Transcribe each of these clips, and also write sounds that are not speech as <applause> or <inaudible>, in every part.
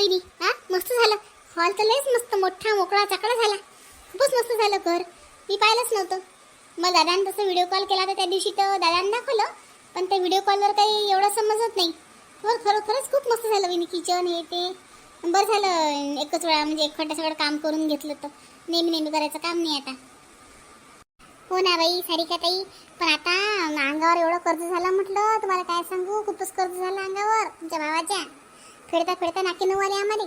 वहिनी. हा? मस्त झालं. हॉल तर लयच मस्त मोठा मोकळा चाकडा झाला. खूपच मस्त झालं घर. मी पाहिलंच नव्हतं. मग दादानं तसं व्हिडिओ कॉल केला तर त्या दिवशी तर दादानं दाखवलं पण त्या व्हिडिओ कॉलवर काही एवढं समजत नाही. हो खरोखरच खूप मस्त झालं वहिनी. किचन हे ते. बरं झालं एकच वेळा म्हणजे एकखट्टा सगळं काम करून घेतलं तर नेहमी नेहमी करायचं काम नाही आता. हो ना बाई सारिका ताई? पण आता अंगावर एवढं कर्ज झालं म्हटलं तुम्हाला काय सांगू? खूपच कर्ज झालं अंगावर तुमच्या भावाच्या. खेळता फिरता नाकी नऊ आले आम्हाला.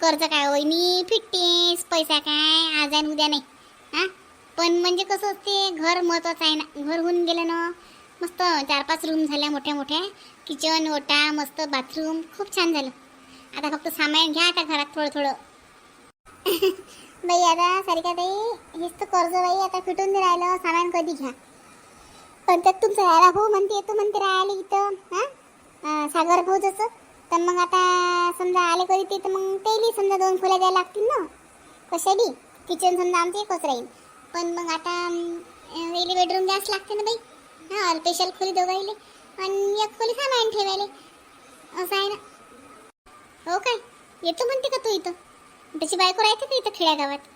कर्ज काय होय? मी फिटतेस पैसा काय? आज आहे उद्या नाही. हा? पण म्हणजे कसं असते घर महत्वाचं आहे ना. घर होऊन गेलं ना मस्त चार पाच रूम झाल्या मोठ्या मोठ्या. किचन ओटा मस्त बाथरूम खूप छान झालं. आता फक्त सामान घ्या आता घरात थोडं थोडं. <laughs> बाई आता सारिका ताई हेच तर कर्ज बाई आता फिटून राहिलं. सामान कधी घ्या. पण त्यात तुमचं राहायला भाऊ म्हणते येतो म्हणते राहायला इथं. हां? सागर भाऊ जसं तर मग आता समजा आले कधी ते तर मग तेली समजा दोन खोल्या द्यायला लागतील ना. कशा बी किचन समजा आमचं एकच राहील. पण मग आता वेली बेडरूम जास्त लागते ना बाई. हां स्पेशल खोली दोघाईले आणि एक खोली सामान ठेवायले. असं आहे ना. हो काय? येतो म्हणते का तू इथं? त्याची बायको राहते का इथं खेड्यागावात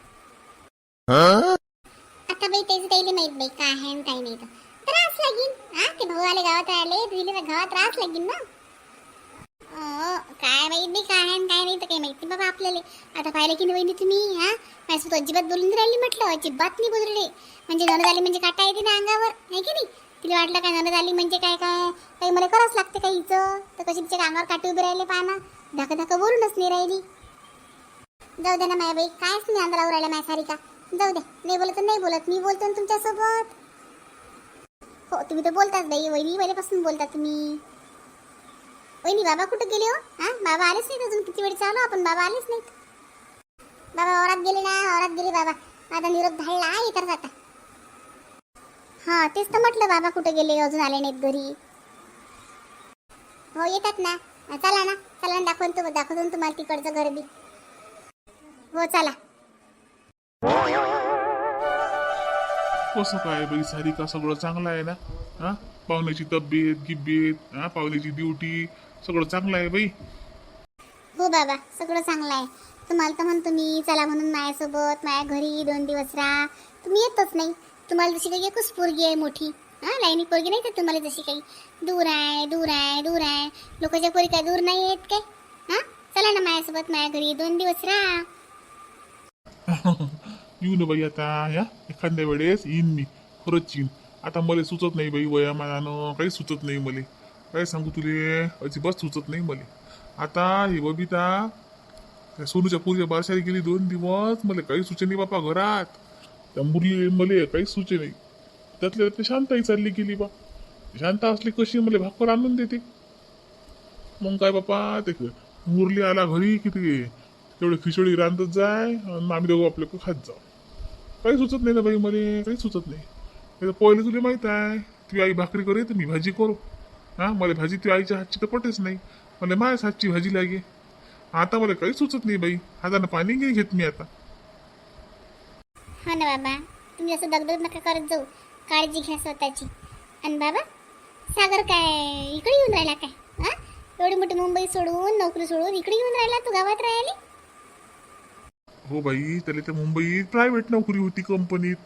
आता बाई त्याचं त्याला माहीत बाई काय आहे आणि काय नाही तर त्रास लागेल हा ते भाऊ आले गावात आले दिले तर गावात त्रास लागेल ना. काय माहीत नाही काय आहे काय नाही तर काही माहिती बाबा आपल्याला. आता पाहिलं की नाही तुम्ही हा? माझ्यासोबत अजिबात बोलून राहिली म्हटलं अजिबात नाही बोलले म्हणजे नणद आली म्हणजे काटा येते ना अंगावर आहे की नाही? तिला वाटलं काय नणद आली म्हणजे काय काय काही मला करावंच लागते काही हिचं तर कशी तिच्या अंगावर काटे उभे राहिले पाना धाका धाका बोलूनच नाही राहिली. जाऊ दे ना माया बाई कायच मी अंधारावर राहिल्या माया सारिका. जाऊ दे नाही बोलत नाही बोलत मी बोलतो ना तुमच्यासोबत. हो तुम्ही तर बोलताच बाई वहिनी पहिल्यापासून बोलता तुम्ही. वहिनी बाबा कुठं गेले हो? हा? बाबा आलेच नाहीत अजून किती वेळ चालू? आपण बाबा आलेच नाहीत. बाबा औरात गेले ना? औरात गेले बाबा. माझा निरोप धाडला येतात आता हा तेच तर म्हटलं बाबा कुठं गेले? अजून आले नाहीत घरी. हो येतात ना. चला ना. चला ना दाखवून तू दाखवतो तुम्हाला तिकडचं घर बी. हो चला. कसं काय बाई सारिका सगळं चांगलं आहे ना? हा? पाहुण्याची तब्येत गिब्येत हा? पाहुण्याची ड्युटी सगळं चांगलं आहे बाई. हो बाबा सगळं चांगलं आहे. तुम्हाला तर म्हणतो मी चला म्हणून माझ्यासोबत माझ्या घरी दोन दिवस राहा. तुम्ही येतच नाही. तुम्हाला जशी काही एकच पोरगी आहे मोठी. हा लाईनी पोरगी नाही तर तुम्हाला जशी काही? दूर आहे दूर आहे दूर आहे. लोकांच्या पोरी काय दूर नाही येत काय? हा? चला ना माझ्यासोबत माझ्या घरी दोन दिवस राहा. <laughs> येऊ ना बाई आता या. एखाद्या वेळेस येईन मी. खरंच येईन. आता मला सुचत नाही बाई वयामानानं. काही सुचत नाही मला. काय सांगू तुले? अजिबात सुचत नाही मला. आता ही बबिता त्या सोनूच्या पुरीच्या बारशाला गेली दोन दिवस मला काही सुचे नाही बापा घरात. त्या मुरली मला काही सुचे नाही. त्यातल्या त्यातली शांताही चालली गेली बा. शांता असली कशी मला भाकर आणून देते? मग काय बापा ते मुरली आला घरी किती? तेवढे खिचडी रांधत जाय आणि आम्ही दोघं आपल्या खात जाऊ. काही सुचत नाही ना बाई मला काही सुचत नाही. तर पहिले तुला माहीत आहे. तुझी आई भाकरी करे तर मी भाजी करू. हा मला भाजी ती आईच्या हातची तर पटेच नाही. मला माझ्याच हातची भाजी लागे आता मला काही सुचत नाही बाई. हातानं पाणी नाही घेत मी आता. हो ना बाबा तुम्ही असं दगदग नका करत जाऊ. काळजी घ्या स्वतःची. आणि बाबा सागर काय इकडे येऊन राहिला काय? हा? एवढी मोठी मुंबई सोडून नोकरी सोडून इकडे येऊन राहिला तू गावात राहिली हो बाई त्याला त्या मुंबईत प्रायव्हेट नोकरी होती कंपनीत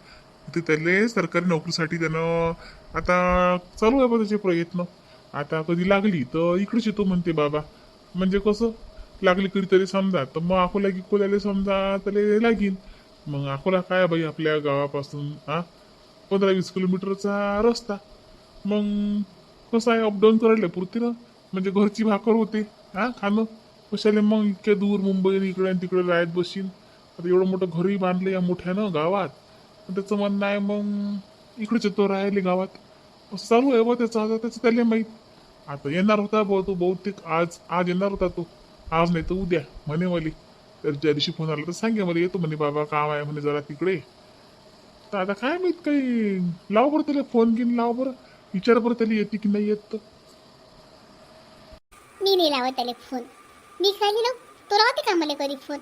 ते त्याला सरकारी नोकरीसाठी त्यानं आता चालू आहे बा त्याचे प्रयत्न. आता कधी लागली तर इकडेच येतो म्हणते बाबा. म्हणजे कसं? लागली कधीतरी समजा तर मग अकोला गिकोल्याला समजा त्याला लागीन. मग अकोला काय बाई आपल्या गावापासून हा? पंधरा वीस किलोमीटरचा रस्ता. मग कसं आहे अपडाऊन करायला पुरते ना? म्हणजे घरची भाकर होते हा? खाणं. कशाला मग इतक्या दूर मुंबई इकडे आणि तिकडे राहत बसीन आता एवढं मोठं घरही बांधलं या मोठ्यानं गावात. पण त्याचं म्हणणं आहे मग इकडेच येतो राहिले गावात. चालू आहे बा त्याचं आता त्याचं त्याला माहीत आता येणार होता भाऊ तो बहुतेक आज आज येणार होता तो. आज नाही तर उद्या म्हणे मला. तर ज्या दिवशी फोन आला तर सांगे मला येतो म्हणे बाबा काम आहे म्हणे जरा तिकडे. तर आता काय माहीत काही लाव बरं त्याला फोन घेऊन लाव बरं. विचार बरं त्याला येते की नाही येत तर. मी नाही लावत त्याला फोन मी खाली ना तो लावते का मला कधी फोन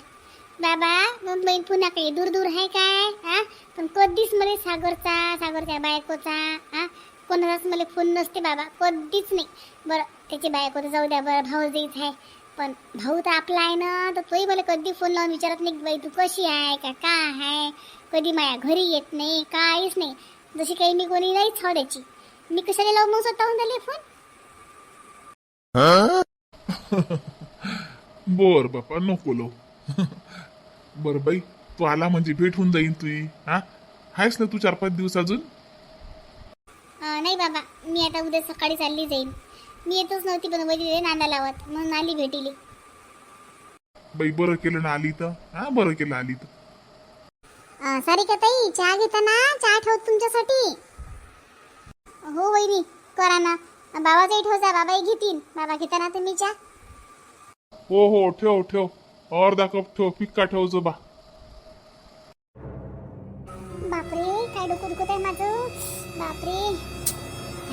बाबा मुंबई पुन्हा काही दूर दूर आहे काय? हा? पण कधीच मला सागरचा सागरच्या बायकोचा हा? कोणालाच मला फोन नसते बाबा कधीच नाही. बरं त्याची बायको तर जाऊ द्या बरं भाऊ जाईच आहे. पण भाऊ तर आपला आहे ना तर तोही मला कधी फोन लावून विचारत नाही की बाई तू कशी आहे का का आहे? कधी माझ्या घरी येत नाही काहीच नाही. जशी काही मी कोणी नाही हवं मी कशाला लावून मग स्वतःहून झाले फोन? <laughs> बर बापा नको लो <laughs> बर बाई तू आला म्हणजे भेट होऊन जाईन तुझी हा? आहेस ना तू चार पाच दिवस अजून? नाही बाबा मी आता उद्या सकाळी चालली जाईन. मी येतच नव्हती पण वडील नांदा लावत म्हणून आली भेटीली. बाई बरं केलं ना आली तर? हा बरं केलं आली तर. सारिका ताई चहा घेता ना चहा ठेवत तुमच्यासाठी? हो वहिनी करा ना. बाबाचाही ठेवजा बाबाही घेतील. बाबा घेता ना तुम्ही चहा. हो हो ठेव ठेव. अर्धा कप ठेव फिक्का ठेव जो बा.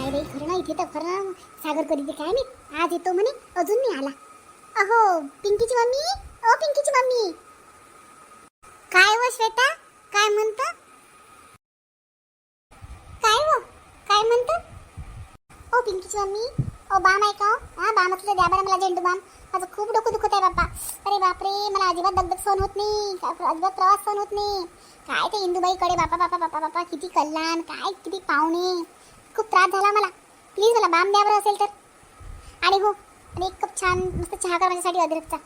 काय बाई खरं ना इथे तर खरं सागर कधी काय मी आज येतो म्हणे अजून मी आला. अहो पिंकीची मम्मी? ओ पिंकीची मम्मी. काय व श्वेता? काय म्हणत? काय व काय म्हणत? ओ पिंकीची मम्मी. ओ बाम आहे का हो? हा? बाम असलं द्या बरं मला झेंडू बाम. माझं खूप डोकं दुखत आहे बाप्पा. अरे बापरे मला अजिबात दगदग सहन होत नाही. काय अजिबात प्रवास सहन होत नाही. काय ते इंदुबाईकडे बापा बापा बापा बापा किती कल्याण काय किती पाहुणे. खूप त्रास झाला मला. प्लीज मला बाम द्या बरं असेल तर. आणि हो आणि एक कप छान मस्त चहा कर माझ्यासाठी अद्रकचा.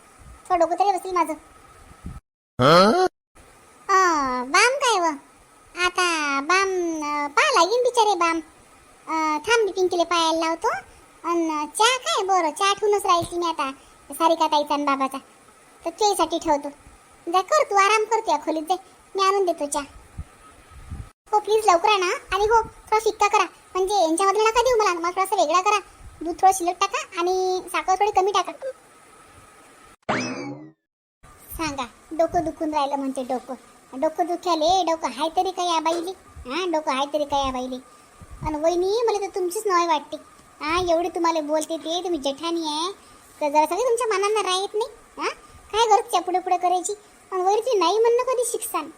थोडं डोकं तरी बसेल माझं. बाम काय व? आता बाम पहा लागेल बिचारे बाम. थांब पिंकीले पायाला लावतो. अन चहा काय? बरं चहा ठेवूनच राहायची मी आता सारिका ताईचा आणि बाबाचा. तर चेसाठी ठेवतो. जा कर तू आराम करतो या खोलीत जाय मी आणून देतो चहा. हो प्लीज लवकर आणा. आणि हो थोडा फिक्का करा. म्हणजे यांच्यामध्ये नका देऊ मला. मला थोडासा वेगळा करा. दूध थोडं शिल्लक टाका आणि साखर थोडी कमी टाका. सांगा डोकं दुखून राहिलं म्हणते डोकं. डोकं दुख्याले डोकं हाय तरी काय या बाईली? हा डोकं हाय तरी काय या बाईली? आणि वहिनी मला तर तुमचीच नवाय वाटते. हा एवढी तुम्हाला बोलते ते तुम्ही जेठानी आहे. तर जरा सगळे तुमच्या मनांना राहत नाही. हा काय गरज पुढे पुढे करायची? आणि वगैरे तुम्ही नाही म्हणणं कधी शिकसान?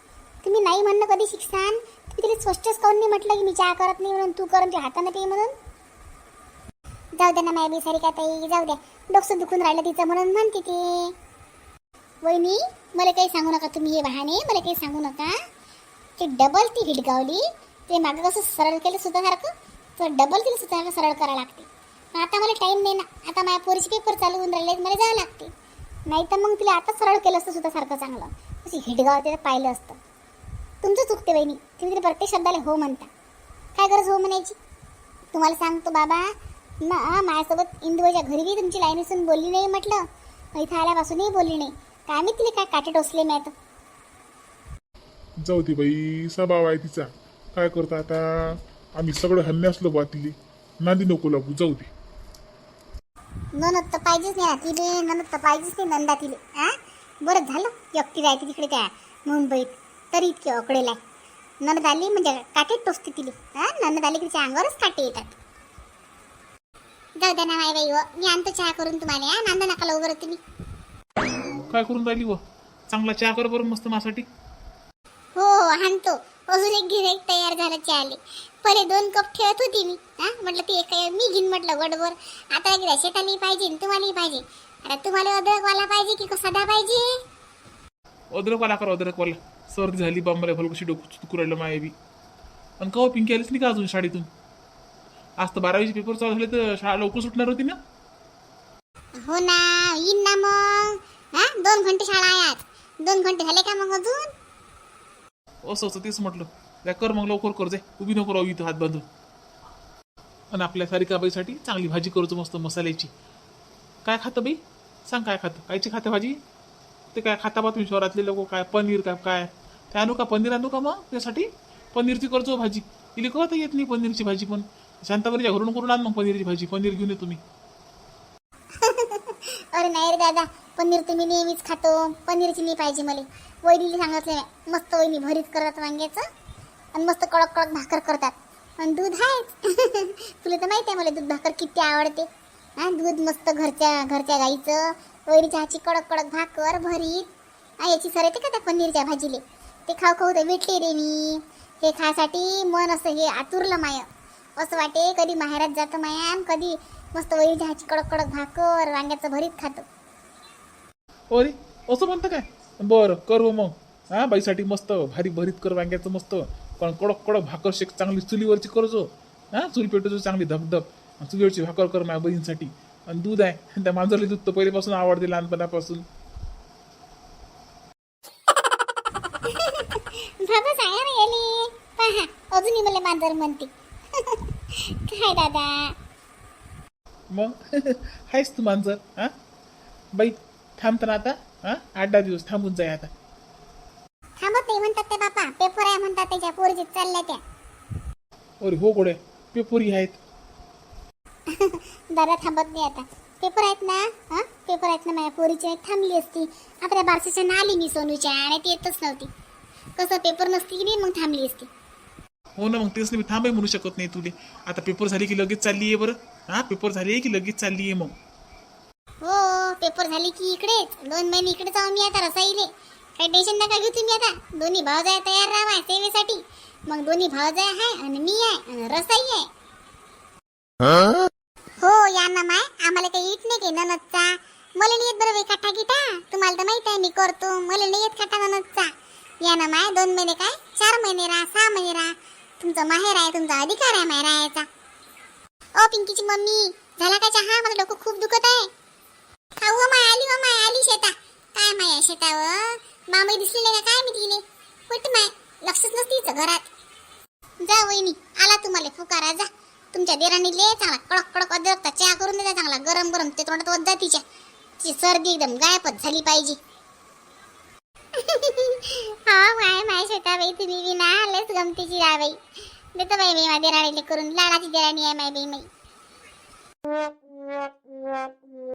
तुम्ही नाही म्हणणं कधी शिकसान? तुम्ही तिला स्पष्टच काऊन नाही म्हटलं की मी चहा करत नाही म्हणून तू करून ते हाताने पे म्हणून. जाऊ द्या ना माय बिसारी का ताई जाऊ द्या डोकं दुखून राहिलं तिचं म्हणून म्हणते ते. वहिनी मला काही सांगू नका तुम्ही हे वाहने मला काही सांगू नका. ते डबल ती हिडगावली ते मागं कसं सरळ केलं सुद्धासारखं तर डबल तिला सुद्धा सरळ करावं लागते. पण आता मला टाईम नाही ना. आता माझ्या पोरीचे पेपर चालू होऊन राहिले मला जावं लागते. नाही तर मग तिला आता सरळ केलं असतं सुद्धा सारखं चांगलं. तशी हिडगाव ते पाहिलं असतं. तुमचं चुकते वहिनी. तुम्ही तिला प्रत्येक शब्दाला हो म्हणता. काय गरज हो म्हणायची? तुम्हाला सांगतो बाबा ना माझ्यासोबत इंदुबाईच्या घरी बी तुमची लाईन असून बोलली नाही म्हटलं. इथं आल्यापासूनही बोलली नाही. काय मी तिला काय काटे टोचले मी आता जाऊ दे बाई स्वभाव आहे तिचा. काय करता आता? आम्ही सगळं हन्ने असलो बा तिले. नांदी नको लागू जाऊ दे. ननद तर पाहिजेच नाही ना तिले ननद तर पाहिजेच नाही नंदा तिले हा बरं झालं एकटी राहते तिकडे त्या मुंबईत. तरी इतकी अकडेल आहे. ननद आली म्हणजे काटे टोचते तिले. हा? ननद आली की तिच्या अंगावरच काटे येतात. जाऊ द्या ना माय बाई व मी आणतो चहा करून तुम्हाला हा? नांदा नका लवकर तुम्ही. काय करून राहिली व चांगला चहा कर बरं मस्त माझ्यासाठी हो हो आणतो. अजून एक गिऱ्हाईक तयार झालं चहाले. पहिले दोन कप ठेवत होती मी. हा? म्हटलं ते एक मी घेईन म्हटलं गडवर आता एकदा शेतालाही पाहिजे आणि तुम्हालाही पाहिजे. आता तुम्हाला अद्रकवाला पाहिजे की साधा पाहिजे? अद्रकवाला कर अद्रकवाला. सर्दी झाली बा मला भलं कशी डोकं चुकू राहिलं माय बी आणि कवा पिंकी आलीच नाही का अजून शाळेतून? आज तर बारावीचे पेपर चालू झाले तर शाळा लवकर सुटणार होती ना? हो ना येईन ना मग. हा? दोन घंटे शाळा आहे आज. दोन घंटे झाले का मग अजून? असं असं तेच म्हटलं. त्या कर मग लवकर कर जाय उभी नको राहू इथं हात बांधून. आणि आपल्या सारिकाबाईसाठी चांगली भाजी करतो मस्त मसाल्याची. काय खातं बाई? सांग काय खातं. कायची खातं भाजी? ते काय खाता बा तुम्ही शहरातले लोक काय? पनीर काय काय? आणू का पनीर आणू का मग त्यासाठी पनीरची करतो भाजी. तिला कळत येत नाही पनीरची भाजी पण. शांताबाईच्या घरून करून आण मग पनीरची भाजी. पनीर घेऊन ये तुम्ही. <laughs> अरे नाही रे दादा. पनीर तुम्ही नेहमीच खातो. पनीरची नाही पाहिजे मला. वहिनीला सांगितले मस्त वहिनी भरीत करतात वांग्याचं आणि मस्त कडक कडक भाकर करतात. आणि दूध आहेच. <laughs> तुला तर माहिती आहे मला दूध भाकर किती आवडते. हा दूध मस्त घरच्या घरच्या गाईचं. वहिनीच्या हाची कडक कडक भाकर भरीत. याची सर येते का त्या पनीरच्या भाजीले? ते खाऊ खाऊ तर भेटले रे मी. हे खायसाठी मन असं हे आतुरलं माय. असं वाटे कधी माहेरात जातं माया कधी मस्त वरी चहाची कडक कडक भाकर वांग्याचं भरीत खातो. अरे असं म्हणतं काय? बरं करू मग. हा बाईसाठी मस्त भारी भरीत कर वांग्याचं मस्त. पण कडक कडक भाकर शेक चांगली चुलीवरची करजो हा चुली पेटवतो चांगली धबधब. चुलीवरची भाकर कर माझ्या बहिणीसाठी. आणि दूध आहे त्या मांजरली दूध तर पहिल्यापासून आवडते लहानपणापासून बाबा सांगा ना गेली पहा अजूनही मला मांजर म्हणते. काय दादा? मग? हायस तू मांजर हा? बाई थांबतं ना आता हा? आठ दहा दिवस थांबून जाय आता. थांबत नाही म्हणतात ते बापा. पेपर आहे म्हणतात त्याच्या पोरीची चालल्या त्या. अरे हो गोड्या पेपरी आहेत. दादा थांबत नाही आता. पेपर आहेत ना हा? पेपर आहेत ना माझ्या पोरीची. एक थांबली असती. आता त्या बारशाच्या ना आली मी सोनूच्या आणि ती येतच नव्हती. कसं पेपर नसती की नाही मग थांबली असती. हो ना मग तेच नाही मी थांबाही म्हणू शकत नाही तुले. आता पेपर झाले की लगेच चालली आहे बरं. हा पेपर झाले की लगेच चालली आहे मग? हो पेपर झाले की इकडेच. दोन महिने इकडे जाऊन मी आता रसाईले. काही टेन्शन नका घेऊ तुम्ही आता. दोन्ही भावजाय तयार राहा सेवेसाठी. मग दोन्ही भावजाय आहे आणि मी आहे आणि रसाई आहे. हो या ना माय. आम्हाला काही इट नाही की ननदचा. मला नाही येत बरोबर बाई काठा गिटा तुम्हाला तर माहीत आहे मी करतो. मला नाही येत काठा ननदचा. या ना माय दोन महिने काय? चार महिने राहा सहा महिने राहा. तुमचं माहेर आहे तुमचा अधिकार आहे माहेर राहायचा ओ पिंकीची मम्मी झाला का चहा? मला डोकं खूप दुखत आहे. हा हो माय आली हो माय आली शेता. काय माया शेतावर मामाई दिसली नाही का? काय मी तिने कुठे माय लक्षच नसते घरात. जा वहिनी आला तुम्हाला फुकारा हो, जा. तुमच्या देराने ले चांगला कडक कडक अद्रकचा चहा करून देता चांगला गरम गरम ते तोंडात वद्दा तिच्या. तिची सर्दी एकदम गायबच झाली पाहिजे. हा माय माय छोटा बाई तुम्ही विना आलेच गमतीची रा बाई देतो बाई मी माझ्या राणीले करून. लाडाची देराणी आहे माय बाई माई.